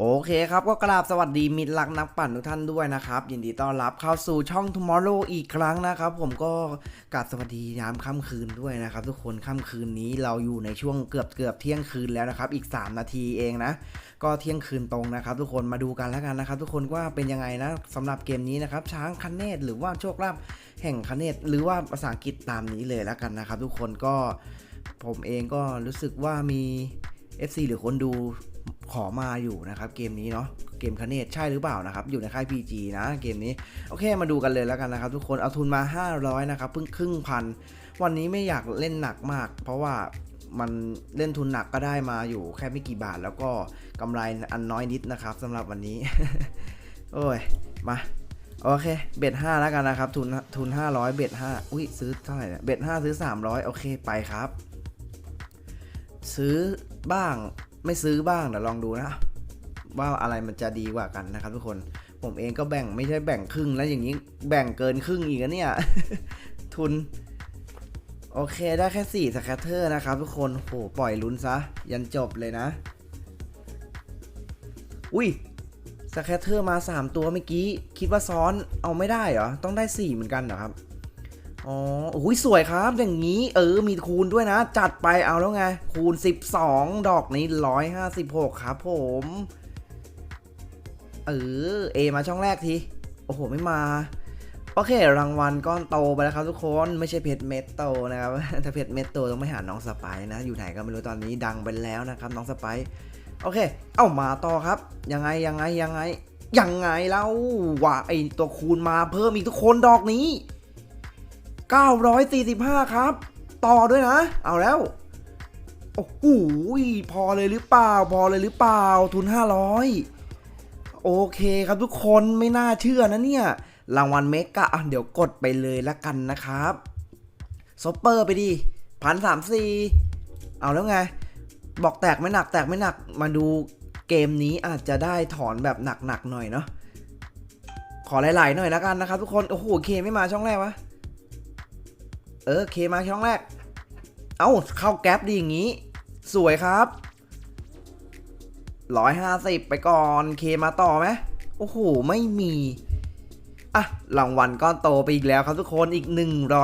โอเคครับก็กราบสวัสดีมิตรรักนักปั่นทุกท่านด้วยนะครับ ยินดีต้อนรับเข้าสู่ช่อง Tomorrow อีกครั้งนะครับ ผมก็กราบสวัสดียามค่ำคืนด้วยนะครับ ทุกคนค่ำคืนนี้เราอยู่ในช่วงเกือบเกือบเที่ยงคืนแล้วนะครับ อีก 3 นาทีเองนะ ก็เที่ยงคืนตรงนะครับ ทุกคนมาดูกันแล้วกันนะครับ ทุกคนว่าเป็นยังไงนะสำหรับเกมนี้นะครับ ช้างคันเนตหรือว่าโชคลาภแห่งคันเนตหรือว่าภาษาอังกฤษตามนี้เลยแล้วกันนะครับ ทุกคนก็ผมเองก็รู้สึกว่ามี FC หรือคนดู ขอมาอยู่นะครับเกมนี้เนาะเกมคันเนตใช่หรือเปล่านะครับอยู่ในค่าย PG นะเกมนี้โอเคมาดูกันเลยแล้วกันนะครับ ทุกคนเอาทุนมา 500นะครับเพิ่งครึ่งพันวันนี้ไม่อยากเล่นหนักมาก เพราะว่ามันเล่นทุนหนักก็ได้มาอยู่แค่ไม่กี่บาท แล้วก็กำไรอันน้อยนิดนะครับสำหรับวันนี้ โอ้ยมาโอเค เบ็ด5แล้วกันนะครับ ทุนทุน500เบ็ด5อุ้ยซื้อเท่าไหร่เนี่ยเบ็ด5ซื้อ300โอเคไปครับ ซื้อบ้างไม่ซื้อบ้างเดี๋ยวลองดูนะ ว่าอะไรมันจะดีกว่ากันนะครับทุกคนผมเองก็แบ่งไม่ใช่แบ่งครึ่งแล้วอย่างนี้แบ่งเกินครึ่งอีกอะเนี่ย ทุน โอเคได้แค่4สแคตเตอร์นะครับทุกคนโหปล่อยลุ้นซะ ยันจบเลยนะ อุ้ยสแคตเตอร์มา 3 ตัวเมื่อกี้ คิดว่าซ้อนเอาไม่ได้เหรอ ต้องได้ 4 เหมือนกันเหรอครับ อ๋อโอ้ยสวยครับอย่างนี้ เออมีคูณด้วยนะ จัดไปเอาแล้วไง คูณ 12 ดอกนี้ 156 ครับผม เออเอมาช่องแรกที โอ้โห ไม่มาโอเค รางวัลก้อนโตไปแล้วครับทุกคนไม่ใช่เพชรเม็ดโตนะครับถ้าเพชรเม็ดโตต้องไม่หาน้องสไปซ์นะ อยู่ไหนก็ไม่รู้ตอนนี้ดังไปแล้วนะครับ น้องสไปซ์โอเค เอ้ามาต่อครับ ยังไงยังไงยังไงยังไงแล้วว่าไอตัวคูณมาเพิ่มอีกทุกคนดอกนี้ 945 ครับ ต่อด้วยนะ เอาแล้ว โอ้โหพอเลยหรือเปล่า พอเลยหรือเปล่า ทุน 500 โอเคครับทุกคนไม่น่าเชื่อนะเนี่ย รางวัลเมกะอะเดี๋ยวกดไปเลยละกันนะครับซอปเปอร์ไปดิพันสามสี่เอาแล้วไง บอกแตกไม่หนักแตกไม่หนักมาดูเกมนี้อาจจะได้ถอนแบบหนักๆหน่อยเนาะขอหลายๆหน่อยละกันนะครับทุกคน โอ้โหเคไม่มาช่องแรกวะ เออเคมาช่องแรก เอ้าเข้าแก๊ปดีอย่างนี้ สวยครับร้อยห้าสิบไปก่อนเคมาต่อไหมโอ้โห ไม่มี อะ รางวัลก้อนโตไปอีกแล้วครับทุกคนอีก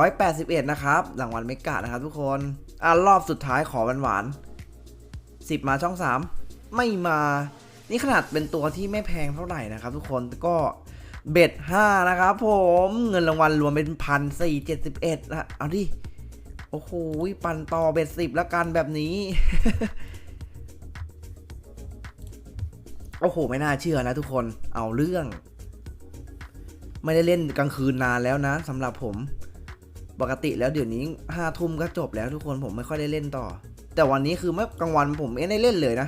181 นะครับ รางวัลเมกะนะครับทุกคน อะ รอบสุดท้ายขอหวานๆ10 มาช่อง 3 ไม่มา นี่ขนาดเป็นตัวที่ไม่แพงเท่าไหร่นะครับทุกคนก็ เบ็ดห้านะครับผมเงินรางวัลรวมเป็นพันสี่เจ็ดสิบเอ็ดนะเอาดิ โอ้โหปันต่อเบ็ดสิบแล้วกันแบบนี้ โอ้โห ไม่น่าเชื่อนะทุกคนเอาเรื่อง ไม่ได้เล่นกลางคืนนานแล้วนะสำหรับผม ปกติแล้วเดี๋ยวนี้ห้าทุ่มก็จบแล้วทุกคนผมไม่ค่อยได้เล่นต่อ แต่วันนี้คือเมื่อกลางวันผมไม่ได้เล่นเลยนะ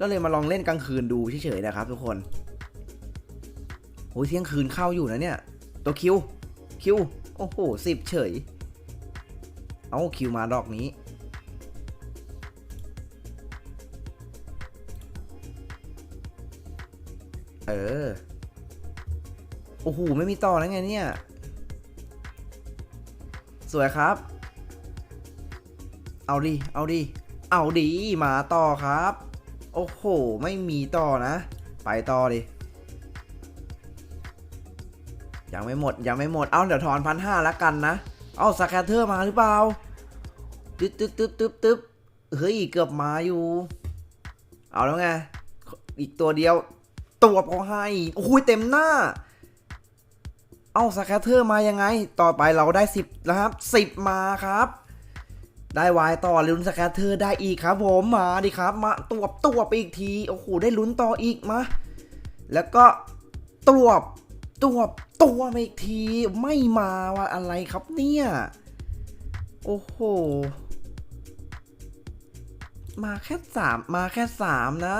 ก็เลยมาลองเล่นกลางคืนดูเฉยๆนะครับทุกคน โอ้ยเที่ยงคืนเข้าอยู่นะเนี่ย ตัวคิว คิว โอ้โหสิบเฉย เอาคิวมาดอกนี้ เออ โอ้โห ไม่มีต่อแล้วไงเนี่ย สวยครับ เอาดิเอาดิเอาดี มาต่อครับ โอ้โห ไม่มีต่อนะ ไปต่อดิ ยังไม่หมดยังไม่หมด เอาเดี๋ยวถอนพันห้าแล้วกันนะ เอาสแคตเตอร์มาหรือเปล่า ตึ๊บตึ๊บตึ๊บตึ๊บตึ๊บเฮ้ยเกือบมาอยู่ เอาแล้วไง อีกตัวเดียว ตัวพอให้โอ้ยเต็มหน้า เอาสแคตเตอร์มายังไง ต่อไปเราได้สิบแล้วครับสิบมาครับได้วายต่อลุ้นสแคตเตอร์ได้อีกครับผมมาดิครับ มาตัวตัวไปอีกที โอ้โหได้ลุ้นต่ออีกมา แล้วก็ตัว ตัวตัวมาอีกทีไม่มาว่าอะไรครับเนี่ย โอ้โห มาแค่สามมาแค่สามนะ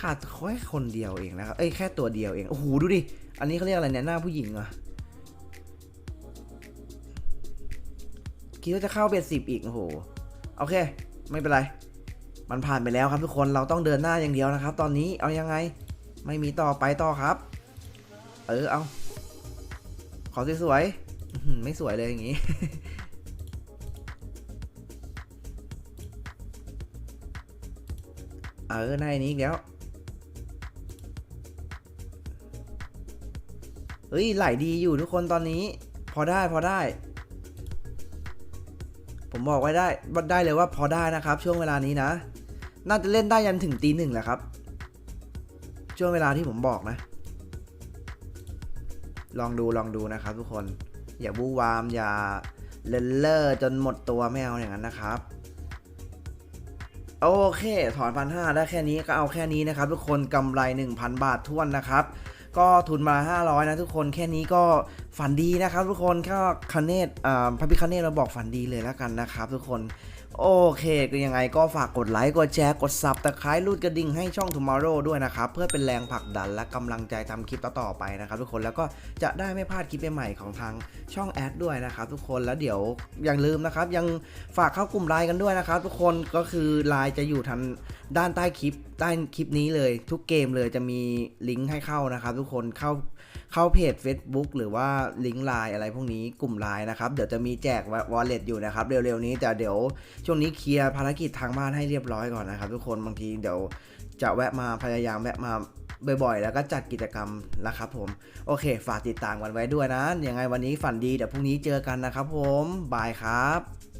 ขาดแค่คนเดียวเองนะครับ เอ้ยแค่ตัวเดียวเอง โอ้โหดูดิ อันนี้เขาเรียกอะไรเนี่ยหน้าผู้หญิงอะคิดว่าจะเข้าเป็นสิบอีก โอ้โห โอเค ไม่เป็นไร มันผ่านไปแล้วครับทุกคน เราต้องเดินหน้าอย่างเดียวนะครับ ตอนนี้ เอายังไง ไม่มีต่อไปต่อครับ เออเอา ขอสวยๆไม่สวยเลยอย่างงี้ เออในนี้อีกแล้ว เฮ้ย ไหลดีอยู่ทุกคนตอนนี้ พอได้พอได้ ผมบอกไว้ได้ได้เลยว่าพอได้นะครับ ช่วงเวลานี้นะ น่าจะเล่นได้ยันถึงตีหนึ่งแหละครับ ช่วงเวลาที่ผมบอกนะ ลองดูลองดูนะครับทุกคน อย่าบูวาม อย่าเลนเลอร์จนหมดตัวไม่เอาอย่างนั้นนะครับ โอเค ถอนพันห้าได้แค่นี้ก็เอาแค่นี้นะครับ ทุกคนกำไร 1,000 บาทท้วนนะครับก็ทุนมา 500 นะทุกคนแค่นี้ก็ฝันดีนะครับ ทุกคนก็คเนตอ่าพระพิคเนตมาบอกฝันดีเลยแล้วกันนะครับ ทุกคน โอเคก็ยังไงก็ฝากกดไลค์ กดแชร์ กดซับตะไคร้รูดกระดิ่งให้ช่อง Tomorrow ด้วยนะครับ เพื่อเป็นแรงผลักดันและกำลังใจทำคลิปต่อๆไปนะครับทุกคนแล้วก็จะได้ไม่พลาดคลิปใหม่ๆของทางช่องแอดด้วยนะครับทุกคนแล้วเดี๋ยวอย่าลืมนะครับ ยังฝากเข้ากลุ่มไลน์กันด้วยนะครับ ทุกคนก็คือไลน์จะอยู่ทางด้านใต้คลิปใต้คลิปนี้เลย ทุกเกมเลยจะมีลิงก์ให้เข้านะครับ ทุกคนเข้า เข้าเพจ Facebook หรือว่าลิงก์ไลน์อะไรพวกนี้กลุ่มไลน์นะครับ เดี๋ยวจะมีแจกวอลเล็ตอยู่นะครับเร็วๆนี้แต่เดี๋ยวช่วงนี้เคลียร์ภารกิจทางบ้านให้เรียบร้อยก่อนนะครับ ทุกคนบางทีเดี๋ยวจะแวะมาพยายามแวะมาบ่อยๆ แล้วก็จัดกิจกรรมนะครับผม โอเค ฝากติดตามกันไว้ด้วยนะยังไงวันนี้ฝันดีเดี๋ยวพรุ่งนี้เจอกันนะครับผมบายครับ